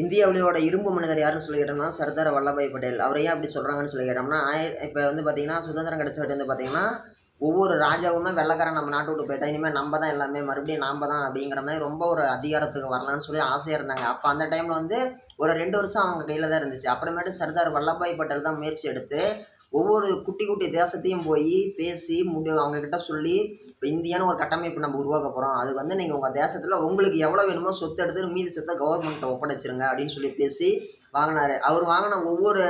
இந்தியாவிலோட இரும்பு மனிதர் யாருன்னு சொல்லி கேட்டோம்னா சர்தார் வல்லபாய் பட்டேல். அவரை ஏன் அப்படி சொல்கிறாங்கன்னு சொல்லி கேட்டோம்னா ஆய இப்போ வந்து பார்த்தீங்கன்னா சுதந்திரம் கிடச்சிட்டு வந்து பார்த்தீங்கன்னா ஒவ்வொரு ராஜாவுமே வெள்ளக்காரன் நம்ம நாட்டு விட்டு போயிட்டா. இனிமேல் நம்ம தான் எல்லாமே மறுபடியும் நாம் தான் அப்படிங்கிற மாதிரி ரொம்ப ஒரு அதிகாரத்துக்கு வரலான்னு சொல்லி ஆசையாக இருந்தாங்க. அப்போ அந்த டைமில் வந்து ஒரு ரெண்டு வருஷம் அவங்க கையில் தான் இருந்துச்சு. அப்புறமேட்டு சர்தார் வல்லபாய் பட்டேல் தான் முயற்சி எடுத்து ஒவ்வொரு குட்டி குட்டி தேசத்தையும் போய் பேசி முடி அவங்கக்கிட்ட சொல்லி இப்போ இந்தியான்னு ஒரு கட்டமைப்பு நம்ம உருவாக்க போகிறோம் அது வந்து நீங்கள் உங்கள் தேசத்தில் உங்களுக்கு எவ்வளோ வேணுமோ சொத்து எடுத்து மீதி சொத்தை கவர்மெண்ட்டை ஒப்படைச்சிருங்க அப்படின்னு சொல்லி பேசி வாங்கினார். அவர் வாங்கின ஒவ்வொரு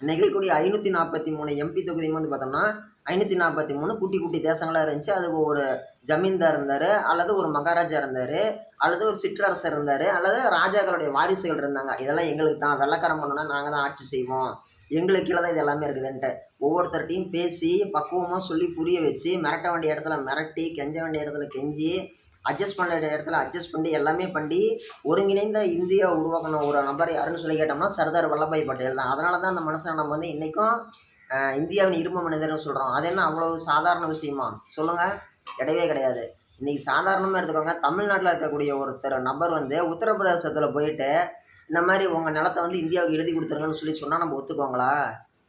நெகிழக்கூடிய ஐநூற்றி நாற்பத்தி மூணு எம்பி தொகுதியும் வந்து பார்த்தோம்னா ஐநூற்றி நாற்பத்தி மூணு குட்டி குட்டி தேசங்களாக இருந்துச்சு. அதுக்கு ஒரு ஜமீன்தார் இருந்தார் அல்லது ஒரு மகாராஜா இருந்தார் அல்லது ஒரு சிற்றரசர் இருந்தார் அல்லது ராஜாக்களுடைய வாரிசுகள் இருந்தாங்க. இதெல்லாம் எங்களுக்கு தான். வெள்ளக்காரம் பண்ணோன்னா நாங்கள் தான் ஆட்சி செய்வோம். எங்களுக்கு கீழே தான் இது எல்லாமே இருக்குதுன்ட்டு. ஒவ்வொருத்தர்ட்டையும் பேசி பக்குவமாக சொல்லி புரிய வச்சு மிரட்ட வேண்டிய இடத்துல மிரட்டி கெஞ்ச வேண்டிய இடத்துல கெஞ்சி அட்ஜஸ்ட் பண்ண இடத்துல அட்ஜஸ்ட் பண்ணி எல்லாமே பண்ணி ஒருங்கிணைந்த இந்தியா உருவாக்கின ஒரு நபர் யாருன்னு சொல்லி கேட்டோம்னா சர்தார் வல்லபாய் பட்டேல் தான். அதனால தான் அந்த மனுஷனை நம்ம வந்து இன்றைக்கும் இந்தியாவின் இரும்பு மனிதர்னு சொல்கிறோம் அது என்ன அவ்வளோ சாதாரண விஷயமா? சொல்லுங்கள் கிடையவே கிடையாது. இன்றைக்கி சாதாரணமாக எடுத்துக்கோங்க. தமிழ்நாட்டில் இருக்கக்கூடிய ஒருத்தர் நபர் வந்து உத்தரப்பிரதேசத்தில் போயிட்டு இந்த மாதிரி உங்கள் நிலத்தை வந்து இந்தியாவுக்கு எழுதி கொடுத்துருங்கன்னு சொல்லி சொன்னால் நம்ம ஒத்துக்கோங்களா?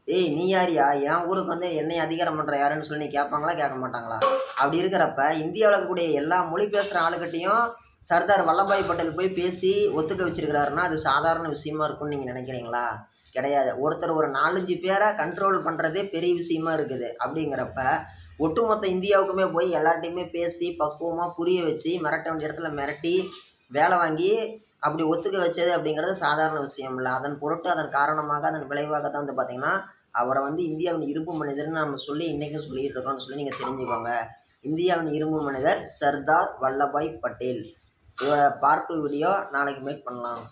ஏய் நீ யாரியா? என் ஊருக்கு வந்து என்னை அதிகாரம் பண்ணுற யாருன்னு சொல்லி நீ கேட்பாங்களா? கேட்க மாட்டாங்களா? அப்படி இருக்கிறப்ப இந்தியாவில் இருக்கக்கூடிய எல்லா மொழி பேசுகிற ஆளுகிட்டையும் சர்தார் வல்லபாய் பட்டேல் போய் பேசி ஒத்துக்க வச்சிருக்கிறாருன்னா அது சாதாரண விஷயமா இருக்கும்னு நீங்கள் நினைக்கிறீங்களா? கிடையாது. ஒருத்தர் ஒரு நாலஞ்சு பேரை கண்ட்ரோல் பண்ணுறதே பெரிய விஷயமா இருக்குது. அப்படிங்கிறப்ப ஒட்டுமொத்த இந்தியாவுக்குமே போய் எல்லார்ட்டையுமே பேசி பக்குவமாக புரிய வச்சு மிரட்ட வேண்டிய இடத்துல மிரட்டி வேலை வாங்கி அப்படி ஒத்துக்க வச்சது அப்படிங்கிறது சாதாரண விஷயம் இல்லை. அதன் பொருட்டு அதன் காரணமாக அதன் விளைவாக தான் வந்து பார்த்திங்கன்னா அவரை வந்து இந்தியாவின் இரும்பு மனிதர்னு நம்ம சொல்லி இன்றைக்கும் சொல்லிகிட்டு இருக்கோம்னு சொல்லி நீங்கள் தெரிஞ்சுக்கோங்க. இந்தியாவின் இரும்பு மனிதர் சர்தார் வல்லபாய் பட்டேல். இதோட பார்ட் டூ வீடியோ நாளைக்கு மேக் பண்ணலாம்.